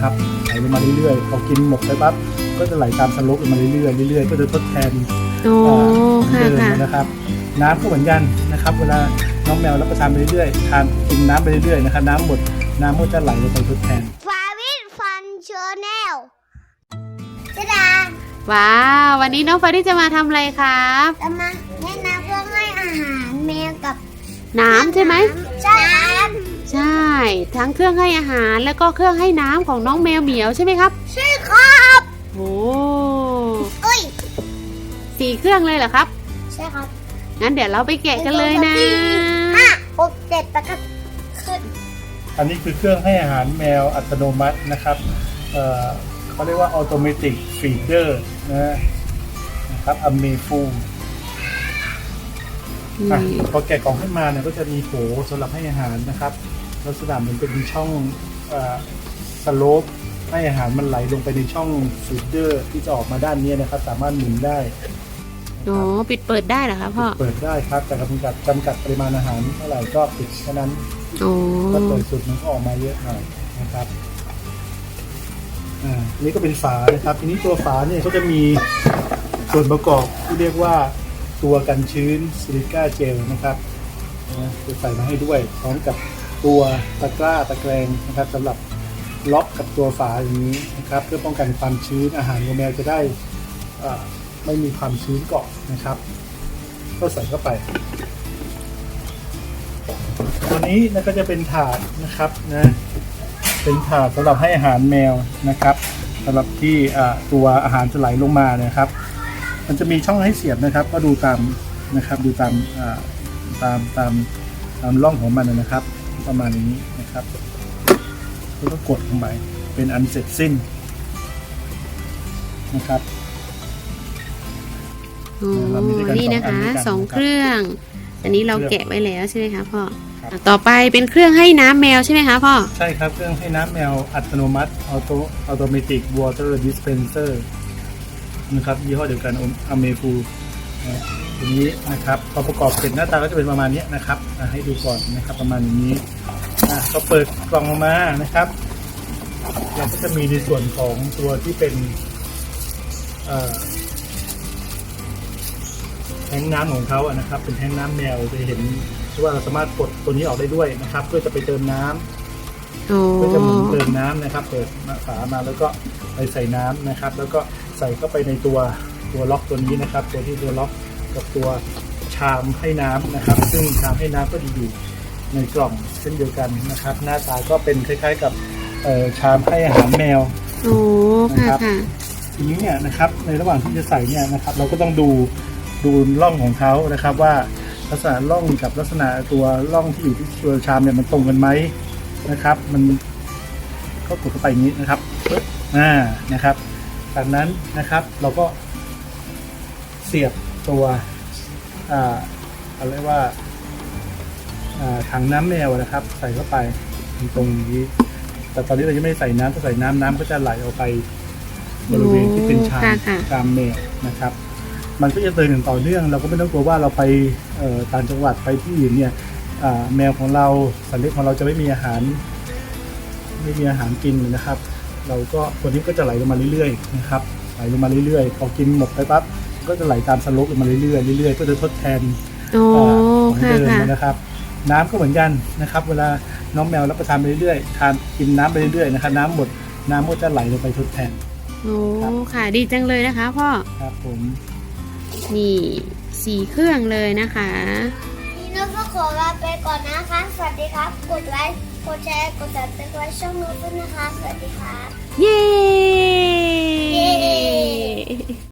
นะครับไหลลงมาเรื่อยๆพอกินหมดไปปั๊บก็จะไหลตามสโลปลงมาเรื่อยๆเรื่อยๆก็จะทดแทนโอ้อ่าเหมือนค่ะเดิมค่ะนะครับ น้ำก็เหมือนกันนะครับ เวลาน้องแมวรับประทานไปเรื่อยๆทานกินน้ำไปเรื่อยๆนะครับน้ำหมดน้ำก็จะไหลลงไปทดแทนฟาวินฟันเชอร์แนลจะดาว้าว วันนี้น้องฟาริสจะมาทำอะไรครับ จะมาแนะนำเพื่อให้อาหารแมวกับน้ำใช่ไหม ใช่ครับใช่ ทั้งเครื่องให้อาหารแล้วก็เครื่องให้น้ำของน้องแมวเหมียวใช่ไหมครับ ใช่ครับโอ้เอ้ยสี่เครื่องเลยเหรอครับ ใช่ครับงั้นเดี๋ยวเราไปแกะกันเลยนะ ห้าหกเจ็ดแปดเก้าสิบอันนี้คือเครื่องให้อาหารแมวอัตโนมัตินะครับเอ่อเขาเรียกว่า automatic feeder นะนะครับอเม ฟูอะพอแกะกล่องขึ้นมาเนี่ยก็จะมีโถสำหรับให้อาหารนะครับลักษณะเหมือนเป็นช่องสโลปให้อาหารมันไหลลงไปในช่องฟีดเดอร์ที่จะออกมาด้านนี้นะครับ สามารถหมุนได้โอ้ปิดเปิดได้เหรอครับพ่อเปิดได้ครับ แต่จำกัดจำกัดปริมาณอาหารเท่าไหร่ก็ปิดแค่นั้นโอ้ถ้าเปิดสุดมันก็ออกมาเยอะหน่อยนะครับอ่าอันนี้ก็เป็นฝานะครับ ทีนี้ตัวฝาเนี่ยก็จะมีส่วนประกอบที่เรียกว่า ตัวกันชื้นซิลิก้าเจลนะครับจะใส่มาให้ด้วยพร้อมกับตัวตะกร้าตะแกรงนะครับสำหรับล็อกกับตัวฝาอย่างนี้นะครับ เพื่อป้องกันความชื้นอาหารของแมวจะได้ไม่มีความชื้นเกาะนะครับ ก็ใส่เข้าไป ตัวนี้นะก็จะเป็นถาดนะครับนะเป็นถาดสำหรับให้อาหารแมวนะครับสำหรับที่ตัวอาหารจะไหลลงมานะครับ มันจะมีช่องให้เสียบนะครับ ก็ดูตามนะครับดูตามอ่าตามตามตามร่องของมันนะครับ ประมาณนี้นะครับแล้วก็กดลงไปเป็นอันเสร็จสิ้นนะครับโอ้เรามีด้วยกันนี่นะสองอันคะด้วยกันสองนะครับเครื่อง อันนี้เราแกะไว้แล้วใช่ไหมคะพ่อครับอะต่อไปเป็นเครื่องให้น้ำแมวใช่ไหมคะพ่อ ใช่ครับ เครื่องให้น้ำแมวอัตโนมัติออโตอัตโนมัติวอเตอร์ดิสเพนเซอร์ นะครับยี่ห้อเดียวกันอเมฟูทีนี้นะครับพอประกอบเสร็จหน้าตาก็จะเป็นประมาณนี้นะครับอะให้ดูก่อนนะครับ ประมาณนี้อะพอเปิดกล่องออกมานะครับเราก็จะมีในส่วนของตัวที่เป็นเอ่อแทงน้ำของเขาอะนะครับ เป็นแทงน้ำแมวจะเห็นว่าเราสามารถกดตัวนี้ออกได้ด้วยนะครับ เพื่อจะไปเติมน้ำโอ้ก็จะหมุนเติมน้ำนะครับ เปิดฝามาแล้วก็ไปใส่น้ำนะครับ แล้วก็ ใส่เข้าไปในตัวตัวล็อกตัวนี้นะครับ ตัวที่ตัวล็อกกับตัวชามให้น้ำนะครับ ซึ่งชามให้น้ำก็จะอยู่ในกล่องเช่นเดียวกันนะครับ หน้าตาก็เป็นคล้ายๆกับเอ่อชามให้อาหารแมวโอ้ค่ะนะครับค่ะทีนี้เนี่ยนะครับในระหว่างที่จะใส่เนี่ยนะครับ เราก็ต้องดูดูร่องของเขานะครับ ว่าลักษณะร่องกับลักษณะตัวร่องที่อยู่ที่ตัวชามเนี่ยมันตรงกันไหมนะครับ มันก็กดเข้าไปอย่างนี้นะครับปึ๊บอ่านะครับ จากนั้นนะครับเราก็เสียบตัวอ่าอะไรยกว่าอ่าถังน้ำแมวนะครับ ใส่เข้าไปตรงนี้ แต่ตอนนี้เรายังไม่ใส่น้ำถ้าใส่น้ำน้ำก็จะไหลออกไปบริเวณที่เป็นชามค่ะค่ะชามเมลนะครับ มันก็จะเตือนอย่างต่อเนื่อง เราก็ไม่ต้องกลัวว่าเราไปอ่อต่างจังหวัดไปที่อื่นเนี่ยอ่าแมวของเราสัตว์เลี้ยงของเราจะไม่มีอาหาร ไม่มีอาหารกินนะครับ เราก็ตัวนี้ก็จะไหลลงมาเรื่อยๆนะครับไหลลงมาเรื่อยๆ พอกินหมดไปปั๊บก็จะไหลตามสโลปลงมาเรื่อยๆเรื่อยๆ ก็จะทดแทนโอ้อ่าของค่ะเดิมค่ะนะครับ น้ำก็เหมือนกันนะครับ เวลาน้องแมวรับประทานไปเรื่อยๆทานกินน้ำไปเรื่อยๆนะครับน้ำหมดน้ำก็จะไหลลงไปทดแทนโอ้ค่ะดีจังเลยนะคะพ่อครับผมนี่สี่เครื่องเลยนะคะ นี่นุ๊กก็ขอลาไปก่อนนะคะ สวัสดีครับ กดไลค์ กดแชร์ กดติดตามช่องนุ๊กด้วยนะคะ สวัสดีครับ เย้เย้